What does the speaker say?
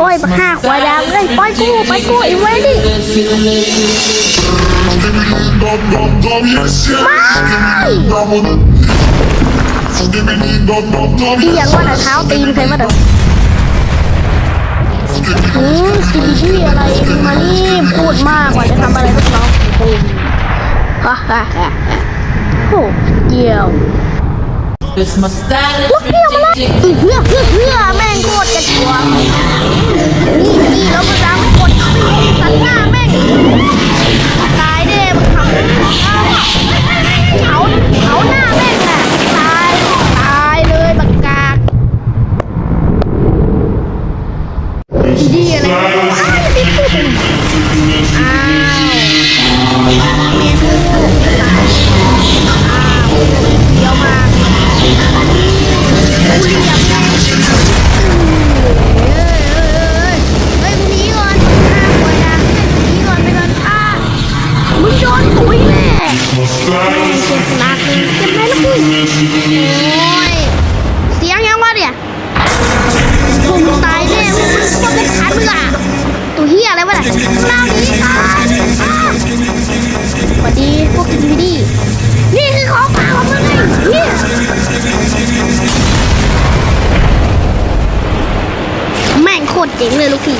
โอ้ยห้าขวดดำเลยปล่อยกูปล่อยกูไอ้เว้ยดิที่ยังว่าแต่เท้าตีนใครมาเด้ออืมซีดีอะไรมานี่พูดมากกว่าจะทำอะไรสักน้องปูฮ่าฮ่าฮ่าฮ่าโอ้เยี่ยม It's my style, ลูกเดียวมาเลย ridiculous. อีเพื่อเพื่อเพื่อแม่ง ดีอะไรอ้าวติดปุ๊บอ้าวเมนูตายอ้าวเดี๋ยวมากูเรียกแม่เอ้ยเอ้ยเอ้ยเฮ้ยมึงหนีก่อนห้าหัวดำหนีก่อนไปก่อนอะมึงโดนตุ๋ยแน่เจ็บหนักเลยเจ็บไหมล่ะพี่โอ้ เฮียอะไรวะเนี่ยเราหนีก่อนอะสวัสดีพวกทีวีดีนี่คือของฝากของมึงไงเนี่ยแม่งโคตรเจ๋งเลยลูกพี่